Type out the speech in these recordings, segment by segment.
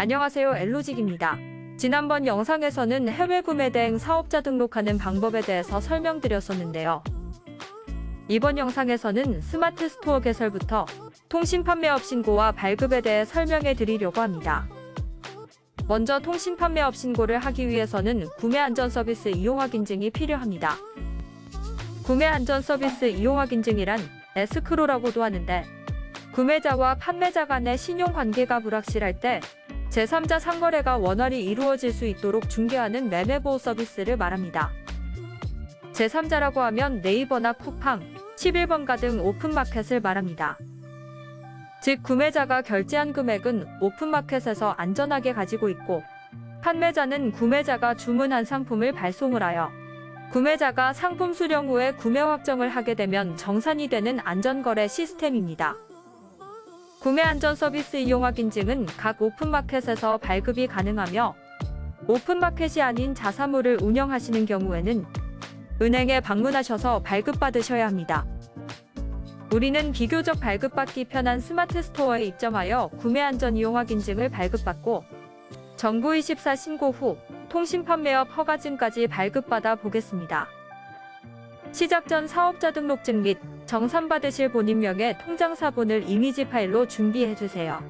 안녕하세요 엘로직입니다. 지난번 영상에서는 해외 구매 대행 사업자 등록하는 방법에 대해서 설명드렸었는데요. 이번 영상에서는 스마트 스토어 개설부터 통신 판매업 신고와 발급에 대해 설명해 드리려고 합니다. 먼저 통신 판매업 신고를 하기 위해서는 구매 안전 서비스 이용 확인 증이 필요합니다. 구매 안전 서비스 이용 확인 증이란 에스크로라고도 하는데 구매자와 판매자 간의 신용 관계가 불확실할 때 제3자 상거래가 원활히 이루어질 수 있도록 중개하는 매매보호 서비스를 말합니다. 제3자라고 하면 네이버나 쿠팡, 11번가 등 오픈마켓을 말합니다. 즉 구매자가 결제한 금액은 오픈마켓에서 안전하게 가지고 있고 판매자는 구매자가 주문한 상품을 발송을 하여 구매자가 상품 수령 후에 구매 확정을 하게 되면 정산이 되는 안전거래 시스템입니다. 구매 안전 서비스 이용 확인증은 각 오픈마켓에서 발급이 가능하며 오픈마켓이 아닌 자사몰을 운영하시는 경우에는 은행에 방문하셔서 발급받으셔야 합니다. 우리는 비교적 발급받기 편한 스마트 스토어에 입점하여 구매 안전 이용 확인증을 발급받고 정부24 신고 후 통신 판매업 허가증까지 발급받아 보겠습니다. 시작 전 사업자 등록증 및 정산받으실 본인명의 통장사본을 이미지 파일로 준비해 주세요.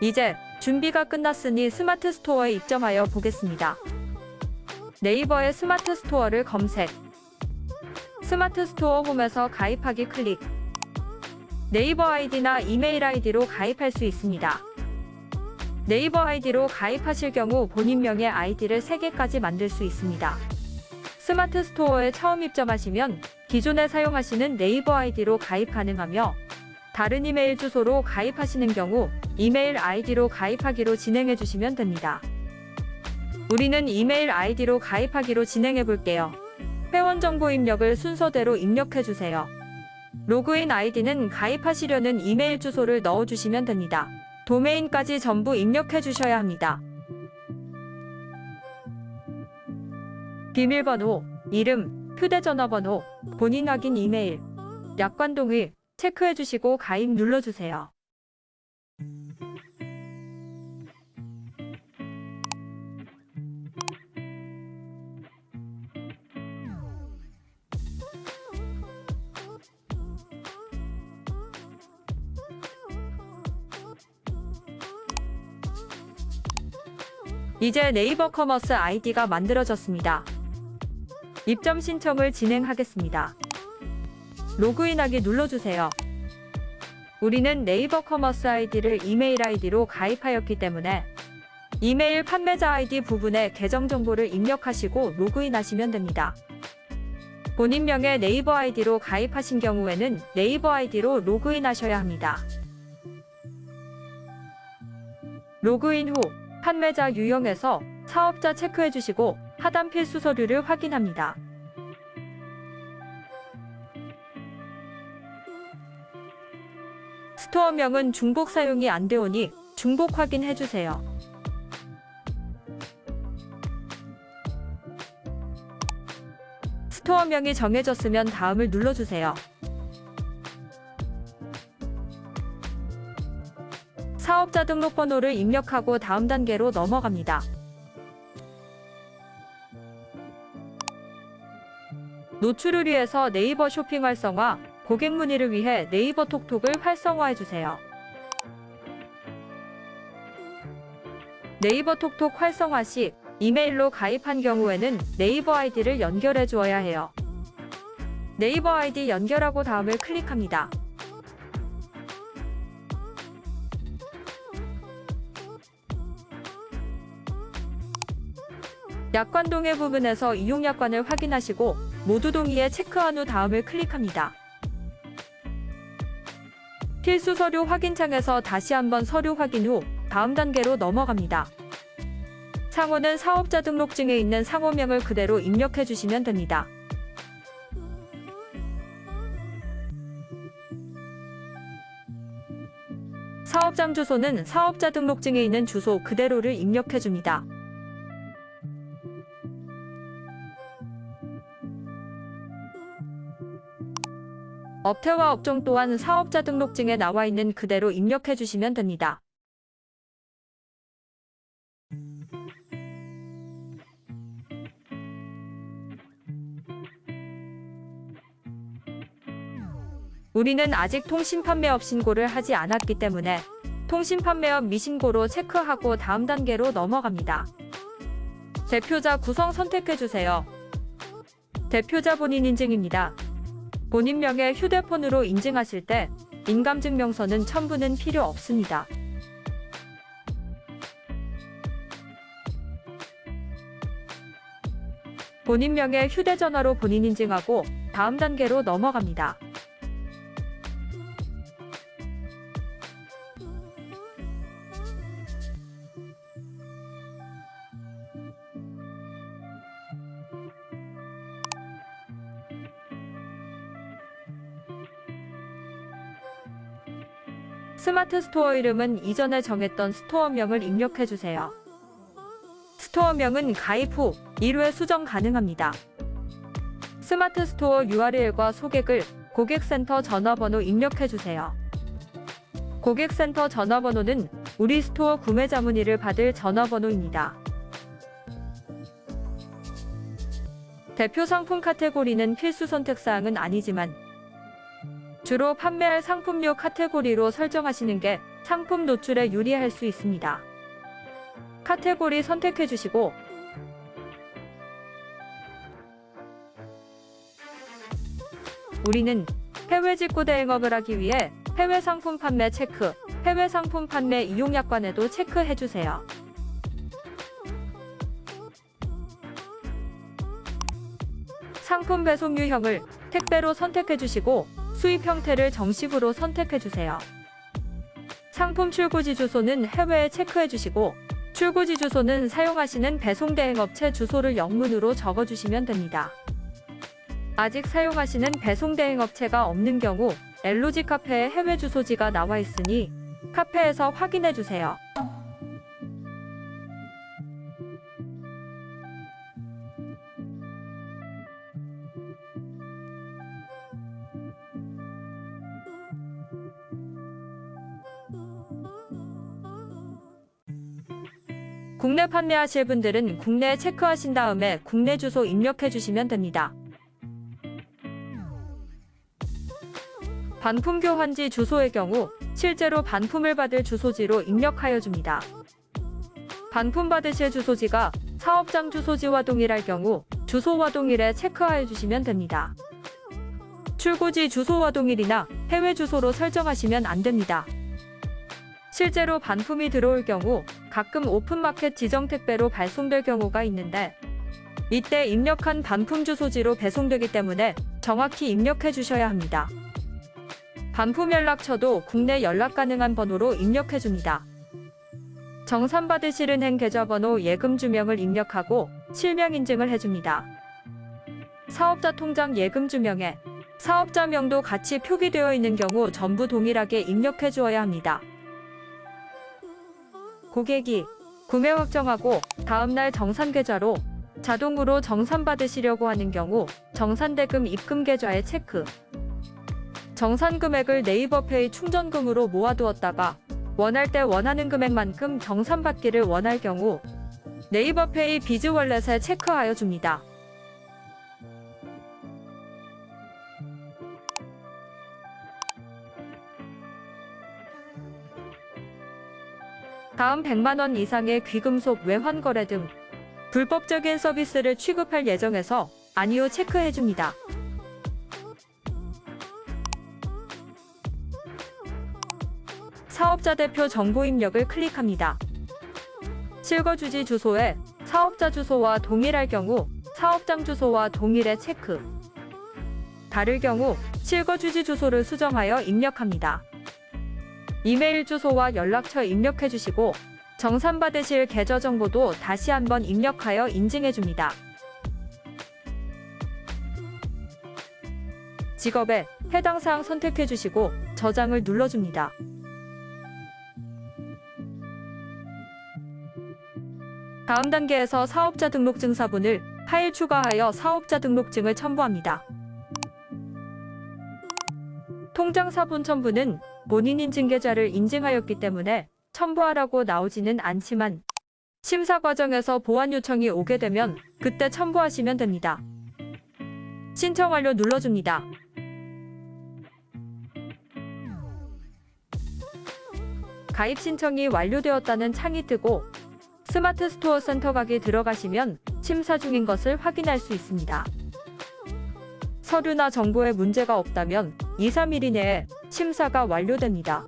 이제 준비가 끝났으니 스마트 스토어에 입점하여 보겠습니다. 네이버의 스마트 스토어를 검색. 스마트 스토어 홈에서 가입하기 클릭. 네이버 아이디나 이메일 아이디로 가입할 수 있습니다. 네이버 아이디로 가입하실 경우 본인명의 아이디를 3개까지 만들 수 있습니다. 스마트 스토어에 처음 입점하시면 기존에 사용하시는 네이버 아이디로 가입 가능하며 다른 이메일 주소로 가입하시는 경우 이메일 아이디로 가입하기로 진행해 주시면 됩니다. 우리는 이메일 아이디로 가입하기로 진행해 볼게요. 회원 정보 입력을 순서대로 입력해 주세요. 로그인 아이디는 가입하시려는 이메일 주소를 넣어 주시면 됩니다. 도메인까지 전부 입력해 주셔야 합니다. 비밀번호, 이름, 휴대전화번호, 본인 확인 이메일, 약관 동의 체크해 주시고 가입 눌러 주세요. 이제 네이버 커머스 아이디가 만들어졌습니다. 입점 신청을 진행하겠습니다. 로그인하기 눌러주세요. 우리는 네이버 커머스 아이디를 이메일 아이디로 가입하였기 때문에 이메일 판매자 아이디 부분에 계정 정보를 입력하시고 로그인하시면 됩니다. 본인명의 네이버 아이디로 가입하신 경우에는 네이버 아이디로 로그인하셔야 합니다. 로그인 후 판매자 유형에서 사업자 체크해 주시고 하단 필수 서류를 확인합니다. 스토어명은 중복 사용이 안 되오니 중복 확인해 주세요. 스토어명이 정해졌으면 다음을 눌러주세요. 사업자 등록번호를 입력하고 다음 단계로 넘어갑니다. 노출을 위해서 네이버 쇼핑 활성화, 고객 문의를 위해 네이버 톡톡을 활성화해 주세요. 네이버 톡톡 활성화 시 이메일로 가입한 경우에는 네이버 아이디를 연결해 주어야 해요. 네이버 아이디 연결하고 다음을 클릭합니다. 약관 동의 부분에서 이용 약관을 확인하시고 모두 동의에 체크한 후 다음을 클릭합니다. 필수 서류 확인 창에서 다시 한번 서류 확인 후 다음 단계로 넘어갑니다. 상호는 사업자 등록증에 있는 상호명을 그대로 입력해 주시면 됩니다. 사업장 주소는 사업자 등록증에 있는 주소 그대로를 입력해 줍니다. 업태와 업종 또한 사업자 등록증에 나와 있는 그대로 입력해 주시면 됩니다. 우리는 아직 통신판매업 신고를 하지 않았기 때문에 통신판매업 미신고로 체크하고 다음 단계로 넘어갑니다. 대표자 구성 선택해주세요. 대표자 본인 인증입니다. 본인 명의 휴대폰으로 인증하실 때 인감증명서는 첨부는 필요 없습니다. 본인 명의 휴대전화로 본인 인증하고 다음 단계로 넘어갑니다. 스마트 스토어 이름은 이전에 정했던 스토어명을 입력해 주세요. 스토어명은 가입 후 1회 수정 가능합니다. 스마트 스토어 URL과 소개글, 고객센터 전화번호 입력해 주세요. 고객센터 전화번호는 우리 스토어 구매 자 문의를 받을 전화번호입니다. 대표 상품 카테고리는 필수 선택 사항은 아니지만 주로 판매할 상품료 카테고리로 설정하시는 게 상품 노출에 유리할 수 있습니다. 카테고리 선택해 주시고 우리는 해외 직구 대행업을 하기 위해 해외 상품 판매 체크, 해외 상품 판매 이용 약관에도 체크해 주세요. 상품 배송 유형을 택배로 선택해 주시고 수입 형태를 정식으로 선택해 주세요. 상품 출고지 주소는 해외에 체크해 주시고 출고지 주소는 사용하시는 배송 대행 업체 주소를 영문으로 적어 주시면 됩니다. 아직 사용하시는 배송 대행 업체가 없는 경우 엘로지 카페에 해외 주소지가 나와 있으니 카페에서 확인해 주세요. 국내 판매하실 분들은 국내 체크하신 다음에 국내 주소 입력해 주시면 됩니다. 반품 교환지 주소의 경우 실제로 반품을 받을 주소지로 입력하여 줍니다. 반품 받으실 주소지가 사업장 주소지와 동일할 경우 주소와 동일에 체크하여 주시면 됩니다. 출고지 주소와 동일이나 해외 주소로 설정하시면 안 됩니다. 실제로 반품이 들어올 경우 가끔 오픈마켓 지정 택배로 발송될 경우가 있는데 이때 입력한 반품 주소지로 배송되기 때문에 정확히 입력해 주셔야 합니다. 반품 연락처도 국내 연락 가능한 번호로 입력해 줍니다. 정산받으실 은행 계좌번호 예금 주명을 입력하고 실명 인증을 해줍니다. 사업자 통장 예금 주명에 사업자 명도 같이 표기되어 있는 경우 전부 동일하게 입력해 주어야 합니다. 고객이 구매 확정하고 다음날 정산 계좌로 자동으로 정산 받으시려고 하는 경우 정산대금 입금 계좌에 체크. 정산 금액을 네이버페이 충전금으로 모아두었다가 원할 때 원하는 금액만큼 정산받기를 원할 경우 네이버페이 비즈월렛에 체크하여 줍니다. 다음 100만 원 이상의 귀금속 외환 거래 등 불법적인 서비스를 취급할 예정에서 아니요 체크해 줍니다. 사업자 대표 정보 입력을 클릭합니다. 실거주지 주소에 사업자 주소와 동일할 경우 사업장 주소와 동일에 체크. 다를 경우 실거주지 주소를 수정하여 입력합니다. 이메일 주소와 연락처 입력해 주시고 정산받으실 계좌 정보도 다시 한번 입력하여 인증해 줍니다. 직업에 해당 사항 선택해 주시고 저장을 눌러 줍니다. 다음 단계에서 사업자 등록증사본을 파일 추가하여 사업자 등록증을 첨부합니다. 통장 사본 첨부는 본인인 증계자를 인증하였기 때문에 첨부하라고 나오지는 않지만 심사 과정에서 보안 요청이 오게 되면 그때 첨부하시면 됩니다. 신청 완료 눌러줍니다. 가입 신청이 완료되었다는 창이 뜨고 스마트 스토어 센터 가게 들어가시면 심사 중인 것을 확인할 수 있습니다. 서류나 정보에 문제가 없다면 2, 3일 이내에 심사가 완료됩니다.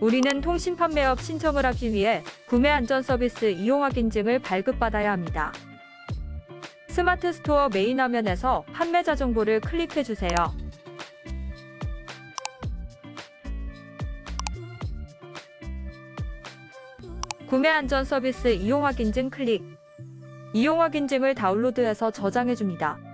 우리는 통신 판매업 신청을 하기 위해 구매 안전 서비스 이용 확인증을 발급받아야 합니다. 스마트 스토어 메인 화면에서 판매자 정보를 클릭해 주세요. 구매 안전 서비스 이용 확인증 클릭. 이용 확인증을 다운로드해서 저장해 줍니다.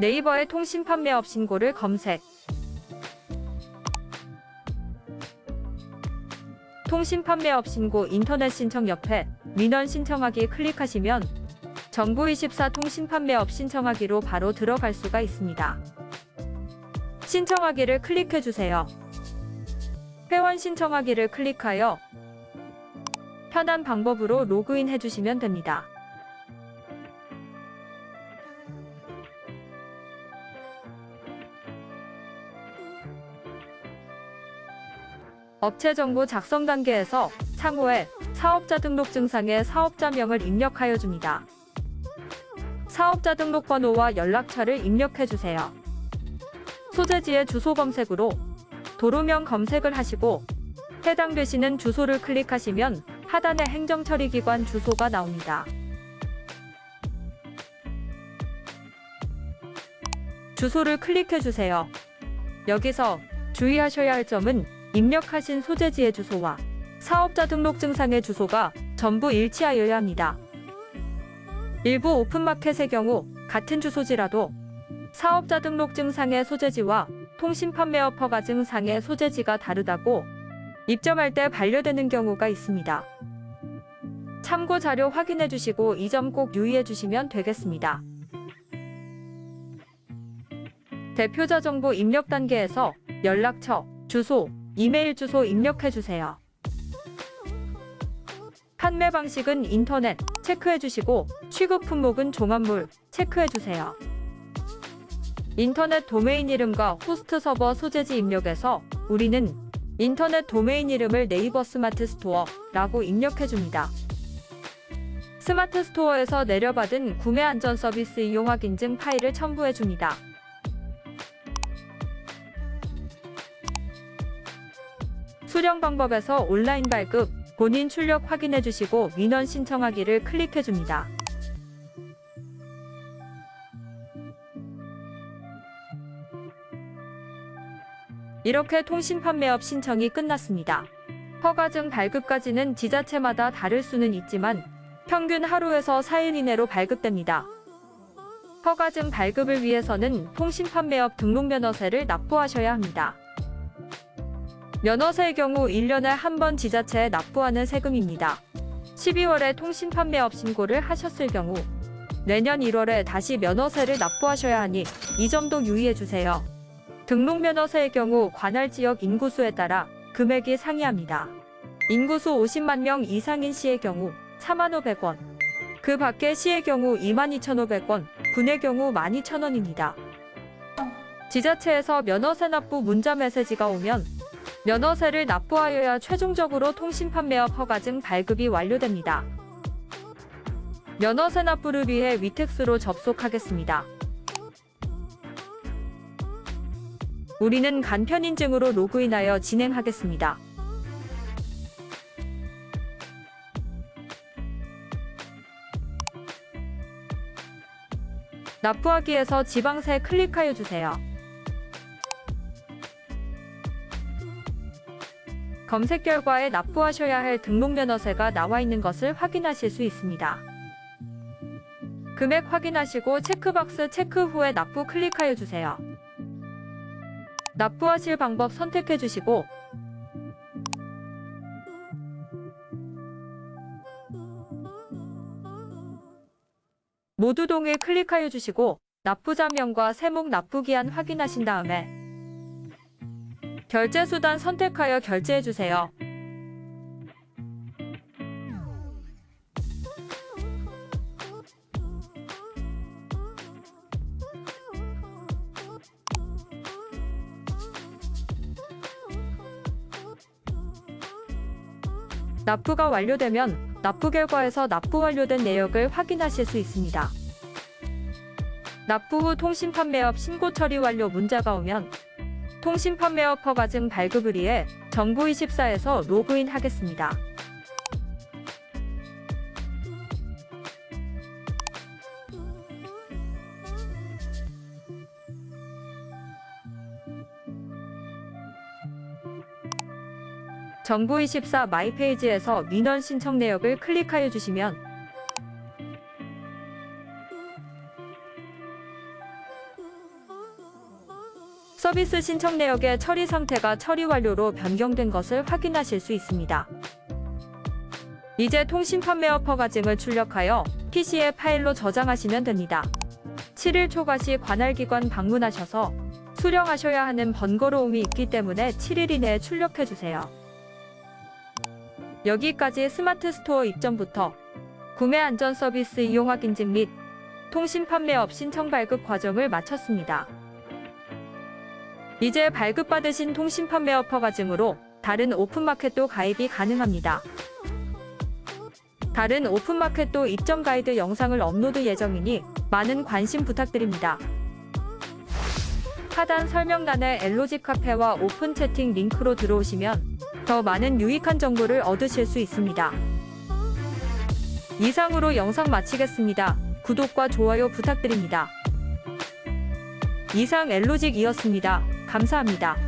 네이버에 통신 판매업 신고를 검색. 통신 판매업 신고 인터넷 신청 옆에 민원 신청하기 클릭하시면 정부24 통신 판매업 신청하기로 바로 들어갈 수가 있습니다. 신청하기를 클릭해 주세요. 회원 신청하기를 클릭하여 편한 방법으로 로그인 해주시면 됩니다. 업체 정보 작성 단계에서 창호에 사업자 등록 증상에 사업자명을 입력하여 줍니다. 사업자 등록 번호와 연락처를 입력해 주세요. 소재지의 주소 검색으로 도로명 검색을 하시고 해당되시는 주소를 클릭하시면 하단에 행정처리기관 주소가 나옵니다. 주소를 클릭해 주세요. 여기서 주의하셔야 할 점은 입력하신 소재지의 주소와 사업자 등록증상의 주소가 전부 일치하여야 합니다. 일부 오픈마켓의 경우 같은 주소지라도 사업자 등록증상의 소재지와 통신 판매업 허가증상의 소재지가 다르다고 입점할 때 반려되는 경우가 있습니다. 참고 자료 확인해 주시고 이 점 꼭 유의해 주시면 되겠습니다. 대표자 정보 입력 단계에서 연락처, 주소, 이메일 주소 입력해 주세요. 판매 방식은 인터넷 체크해 주시고 취급 품목은 종합물 체크해 주세요. 인터넷 도메인 이름과 호스트 서버 소재지 입력해서 우리는 인터넷 도메인 이름을 네이버 스마트 스토어라고 입력해 줍니다. 스마트 스토어에서 내려받은 구매 안전 서비스 이용 확인증 파일을 첨부해 줍니다. 수령 방법에서 온라인 발급, 본인 출력 확인해 주시고 민원 신청하기를 클릭해 줍니다. 이렇게 통신 판매업 신청이 끝났습니다. 허가증 발급까지는 지자체마다 다를 수는 있지만 평균 하루에서 4일 이내로 발급됩니다. 허가증 발급을 위해서는 통신 판매업 등록 면허세를 납부하셔야 합니다. 면허세의 경우 1년에 한 번 지자체에 납부하는 세금입니다. 12월에 통신 판매업 신고를 하셨을 경우 내년 1월에 다시 면허세를 납부하셔야 하니 이 점도 유의해 주세요. 등록 면허세의 경우 관할 지역 인구수에 따라 금액이 상이합니다. 인구수 50만 명 이상인 시의 경우 4만500원, 그 밖의 시의 경우 22,500원, 군의 경우 12,000원입니다. 지자체에서 면허세 납부 문자 메시지가 오면 면허세를 납부하여야 최종적으로 통신 판매업 허가증 발급이 완료됩니다. 면허세 납부를 위해 위택스로 접속하겠습니다. 우리는 간편 인증으로 로그인하여 진행하겠습니다. 납부하기에서 지방세 클릭하여 주세요. 검색 결과에 납부하셔야 할 등록 면허세가 나와 있는 것을 확인하실 수 있습니다. 금액 확인하시고 체크박스 체크 후에 납부 클릭하여 주세요. 납부하실 방법 선택해 주시고 모두 동일 클릭하여 주시고 납부자명과 세목 납부기한 확인하신 다음에 결제 수단 선택하여 결제해주세요. 납부가 완료되면 납부 결과에서 납부 완료된 내역을 확인하실 수 있습니다. 납부 후 통신 판매업 신고 처리 완료 문자가 오면 통신 판매업 허가증 발급을 위해 정보24에서 로그인 하겠습니다. 정보24 마이페이지에서 민원 신청 내역을 클릭하여 주시면 서비스 신청 내역의 처리 상태가 처리 완료로 변경된 것을 확인하실 수 있습니다. 이제 통신 판매업 허가증을 출력하여 PC에 파일로 저장하시면 됩니다. 7일 초과 시 관할기관 방문하셔서 수령하셔야 하는 번거로움이 있기 때문에 7일 이내에 출력해 주세요. 여기까지 스마트 스토어 입점부터 구매 안전 서비스 이용 확 인증 및 통신 판매업 신청 발급 과정을 마쳤습니다. 이제 발급받으신 통신 판매업 허가증으로 다른 오픈마켓도 가입이 가능합니다. 다른 오픈마켓도 입점 가이드 영상을 업로드 예정이니 많은 관심 부탁드립니다. 하단 설명란에 엘로직 카페와 오픈 채팅 링크로 들어오시면 더 많은 유익한 정보를 얻으실 수 있습니다. 이상으로 영상 마치겠습니다. 구독과 좋아요 부탁드립니다. 이상 엘로직이었습니다. 감사합니다.